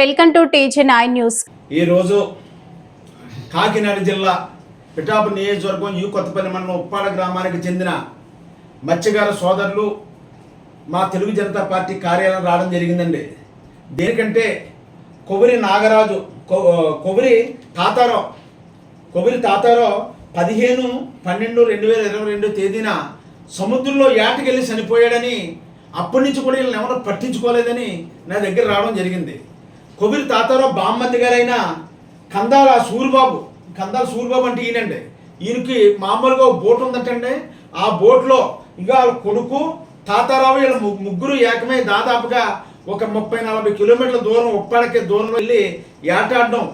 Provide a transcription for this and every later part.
Welcome to TG nine news. ఈ రోజు కాకినాడ జిల్లా పిఠాపు నియోజకవర్గం యు కొత్తపల్లి మండలం ఉప్పాడ గ్రామానికి చెందిన మత్స్యకార సోదరులు మా తెలుగు జనతా పార్టీ కార్యాలయం రావడం జరిగిందండి. దేనికంటే కొవ్వరి నాగరాజు కొ- తాతారావు కొబ్బరి తాతారావు పదిహేను పన్నెండు రెండు వేల ఇరవై రెండు తేదీన సముద్రంలో ఏటకెళ్ళి చనిపోయాడని అప్పటి నుంచి కూడా వీళ్ళని ఎవరో పట్టించుకోలేదని నా దగ్గర రావడం జరిగింది. కొబిరి తాతారావు బామ్మద్ది గారైన కందాల సూరిబాబు కందాల సూరిబాబు అంటే ఈయనండి. ఈయనకి మామూలుగా బోట్ ఉందటండి. ఆ బోట్లో ఇక కొడుకు తాతారావు వీళ్ళ ముగ్గురు ఏకమై దాదాపుగా ఒక ముప్పై నలభై కిలోమీటర్ల దూరం ఉప్పాడకి దూరం వెళ్ళి ఏటాడడం.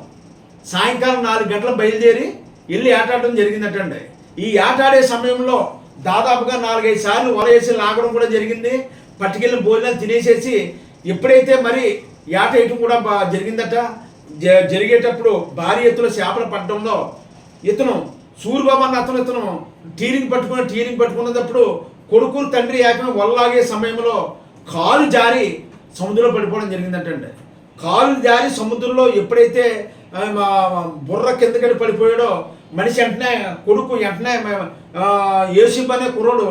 సాయంకాలం నాలుగు గంటల బయలుదేరి వెళ్ళి ఏటాడడం జరిగిందటండి. ఈ ఆటాడే సమయంలో దాదాపుగా నాలుగైదు సార్లు వల వేసి లాగడం కూడా జరిగింది. పట్టుకెళ్ళిన భోజనాలు తినేసేసి ఎప్పుడైతే మరి ఏట ఇటు కూడా జరిగిందట. జ- జరిగేటప్పుడు భారీ ఎత్తున చేపలు పట్టడంలో ఇతను సూర్యబాబు అన్న అతను ఇతను టీరింగ్ పట్టుకుని టీరింగ్ పట్టుకున్నప్పుడు కొడుకులు తండ్రి ఏకమే వల్లాగే సమయంలో కాలు జారి సముద్రంలో పడిపోవడం జరిగిందంటండి. కాలు జారి సముద్రంలో ఎప్పుడైతే మా బుర్ర కిందకడి పడిపోయాడో మనిషి వెంటనే కొడుకు వెంటనే ఏసీబ్ అనే కుర్రోడు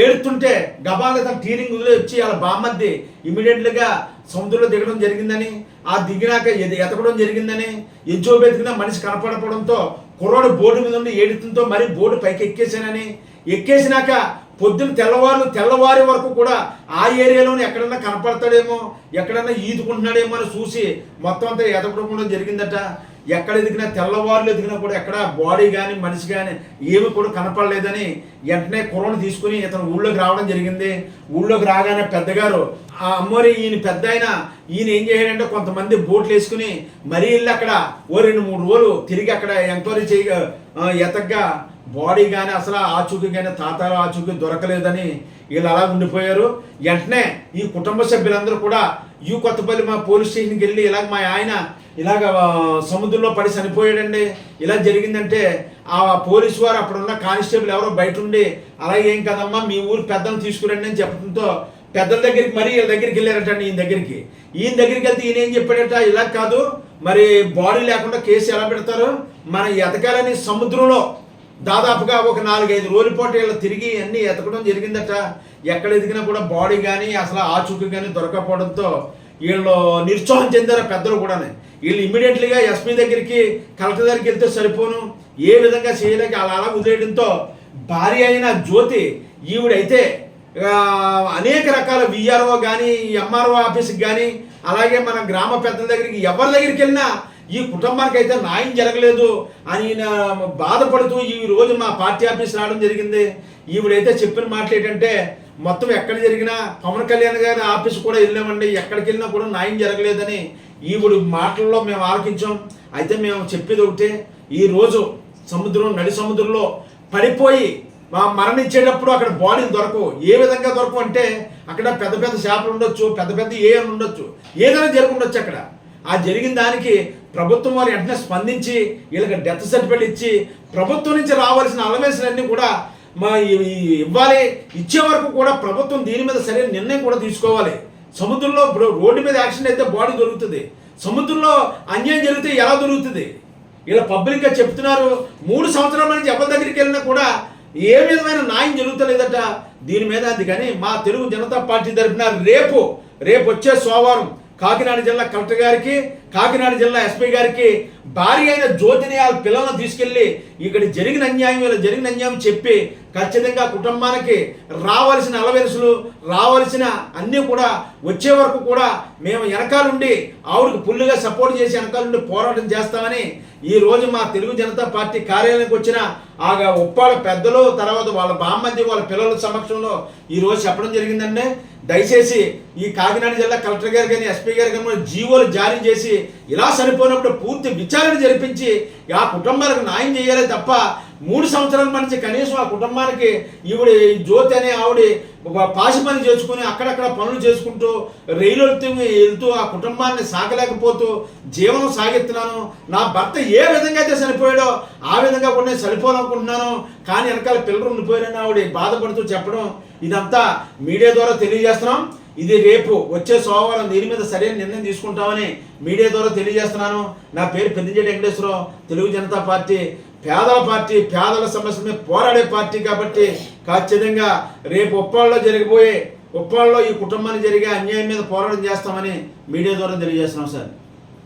ఏడుతుంటే గబాల తన టీరింగ్ వచ్చి వాళ్ళ బామ్మద్ది ఇమీడియట్లుగా సముద్రంలో దిగడం జరిగిందని ఆ దిగినాక ఎద- ఎతకడం జరిగిందని ఎజ్జోబెతికిన మనిషి కనపడపడంతో కుర్రోడు బోర్డు మీద ఉండి ఏడుతుంతో మరీ బోర్డు పైకి ఎక్కేసానని ఎక్కేసినాక పొద్దున తెల్లవారు తెల్లవారి వరకు కూడా ఆ ఏరియాలోనే ఎక్కడన్నా కనపడతాడేమో ఎక్కడన్నా ఈదుకుంటున్నాడేమో అని చూసి మొత్తం అంతా ఎదగడం జరిగిందట. ఎక్కడ ఎదిగినా తెల్లవారులు ఎదిగినా కూడా ఎక్కడ బాడీ కానీ మనిషి కానీ ఏమి కూడా కనపడలేదని వెంటనే కుర్రను తీసుకుని ఇతను ఊళ్ళోకి రావడం జరిగింది. ఊళ్ళోకి రాగానే పెద్దగారు ఆ అమ్మోరి ఈయన పెద్ద ఆయన ఈయన ఏం చేయాడంటే కొంతమంది బోట్లు వేసుకుని మరీ వెళ్ళి అక్కడ ఓ రెండు మూడు రోజులు తిరిగి అక్కడ ఎంక్వైరీ చేయ ఎతగ్గా బాడీ కానీ అసలు ఆచూకీ కానీ తాతారు ఆచూకీ దొరకలేదని వీళ్ళు అలా ఉండిపోయారు. వెంటనే ఈ కుటుంబ సభ్యులందరూ కూడా యూ కొత్తపల్లి మా పోలీస్ స్టేషన్కి వెళ్ళి ఇలాగ మా ఆయన ఇలాగ సముద్రంలో పడి చనిపోయాడండి. ఇలా జరిగిందంటే ఆ పోలీసు వారు అప్పుడున్న కానిస్టేబుల్ ఎవరో బయట ఉండి అలాగే ఏం కదమ్మా మీ ఊరు పెద్దలు తీసుకురండి అని చెప్పడంతో పెద్దల దగ్గరికి మరీ వీళ్ళ దగ్గరికి వెళ్ళారటండి ఈయన దగ్గరికి. ఈయన దగ్గరికి వెళ్తే ఈయన ఏం చెప్పాడట ఇలా కాదు మరి బాడీ లేకుండా కేసు ఎలా పెడతారు? మన ఎతకాలని సముద్రంలో దాదాపుగా ఒక నాలుగైదు రోజుల పాటు వీళ్ళు తిరిగి అన్ని ఎతకడం జరిగిందట. ఎక్కడ ఎదిగినా కూడా బాడీ కానీ అసలు ఆచూకీ కానీ దొరకపోవడంతో వీళ్ళు నిరుత్సాహం చెందారు పెద్దలు కూడా వీళ్ళు ఇమ్మీడియట్లీగా ఎస్పీ దగ్గరికి కలెక్టర్ దగ్గరికి వెళ్తే సరిపోను. ఏ విధంగా చేయలేక అలా అలా వదిలేయడంతో భార్య అయిన జ్యోతి ఈవిడైతే అనేక రకాల విఆర్ఓ కానీ ఎంఆర్ఓ ఆఫీస్కి కానీ అలాగే మన గ్రామ పెద్దల దగ్గరికి ఎవరి దగ్గరికి వెళ్ళినా ఈ కుటుంబానికి అయితే న్యాయం జరగలేదు అని బాధపడుతూ ఈ రోజు మా పార్టీ ఆఫీస్ రావడం జరిగింది. ఈవిడైతే చెప్పిన మాటలు ఏంటంటే మొత్తం ఎక్కడ జరిగినా పవన్ కళ్యాణ్ గారి ఆఫీస్ కూడా వెళ్ళామండి. ఎక్కడికి వెళ్ళినా కూడా న్యాయం జరగలేదని ఈవిడ మాటల్లో మేము ఆలకించాం. అయితే మేము చెప్పేది ఒకటే ఈ రోజు సముద్రం నడి సముద్రంలో పడిపోయి మా మరణించేటప్పుడు అక్కడ బాడీలు దొరకవు. ఏ విధంగా దొరకవు అంటే అక్కడ పెద్ద పెద్ద చేపలు ఉండొచ్చు పెద్ద పెద్ద ఏఎన్ ఉండొచ్చు ఏదైనా జరుగుండొచ్చు అక్కడ. ఆ జరిగిన దానికి ప్రభుత్వం వారు వెంటనే స్పందించి వీళ్ళకి డెత్ సర్టిఫికేట్ ఇచ్చి ప్రభుత్వం నుంచి రావాల్సిన అలవేసులన్నీ కూడా మా ఇవ్వాలి. ఇచ్చే వరకు కూడా ప్రభుత్వం దీని మీద సరైన నిర్ణయం కూడా తీసుకోవాలి. సముద్రంలో ఇప్పుడు రోడ్డు మీద యాక్సిడెంట్ అయితే బాడీ దొరుకుతుంది. సముద్రంలో అన్యాయం జరిగితే ఎలా దొరుకుతుంది? ఇలా పబ్లిక్గా చెప్తున్నారు. మూడు సంవత్సరాల నుంచి ఎవరి దగ్గరికి వెళ్ళినా కూడా ఏ విధమైన న్యాయం జరుగుతలేదట. దీని మీద అందుకని మా తెలుగు జనతా పార్టీ తరఫున రేపు రేపు వచ్చే సోమవారం కాకినాడ జిల్లా కలెక్టర్ గారికి కాకినాడ జిల్లా ఎస్పీ గారికి భారీ అయిన జ్యోతిని వాళ్ళ పిల్లలను తీసుకెళ్ళి ఇక్కడ జరిగిన అన్యాయం ఇలా జరిగిన అన్యాయం చెప్పి ఖచ్చితంగా కుటుంబానికి రావాల్సిన అలవెరుసులు రావాల్సిన అన్నీ కూడా వచ్చే వరకు కూడా మేము వెనకాలండి ఆవిడకి పుల్లుగా సపోర్ట్ చేసి వెనకాలండి పోరాటం చేస్తామని ఈ రోజు మా తెలుగు జనతా పార్టీ కార్యాలయానికి వచ్చిన ఆ ఉప్పాడ పెద్దలు తర్వాత వాళ్ళ బామ్మంది వాళ్ళ పిల్లల సమక్షంలో ఈరోజు చెప్పడం జరిగిందండి. దయచేసి ఈ కాకినాడ జిల్లా కలెక్టర్ గారు కానీ ఎస్పీ గారు కానీ జీవోలు జారీ చేసి ఇలా చనిపోయినప్పుడు పూర్తి విచారణ జరిపించి ఆ కుటుంబాలకు న్యాయం చేయాలి తప్ప మూడు సంవత్సరాల నుంచి కనీసం ఆ కుటుంబానికి ఈవిడ ఈ జ్యోతి అనే ఆవిడ పాసి పని చేసుకుని అక్కడక్కడ పనులు చేసుకుంటూ రైలు వెళ్తూ వెళ్తూ ఆ కుటుంబాన్ని సాగలేకపోతూ జీవనం సాగిస్తున్నాను. నా భర్త ఏ విధంగా అయితే చనిపోయాడో ఆ విధంగా కూడా నేను చనిపోవాలనుకుంటున్నాను. కానీ వెనకాల పిల్లలు ఉండిపోయారని ఆవిడ బాధపడుతూ చెప్పడం ఇదంతా మీడియా ద్వారా తెలియజేస్తున్నాం. ఇది రేపు వచ్చే సోమవారం దీని మీద సరైన నిర్ణయం తీసుకుంటామని మీడియా ద్వారా తెలియజేస్తున్నాను. నా పేరు పెద్దంజేటి వెంకటేశ్వరరావు. తెలుగు జనతా పార్టీ పేదల పార్టీ పేదల సమస్యల మీద పోరాడే పార్టీ కాబట్టి ఖచ్చితంగా రేపు ఉప్పాళ్ళలో జరిగిపోయే ఉప్పాళ్ళలో ఈ కుటుంబానికి జరిగే అన్యాయం మీద పోరాటం చేస్తామని మీడియా ద్వారా తెలియజేస్తున్నాం సార్.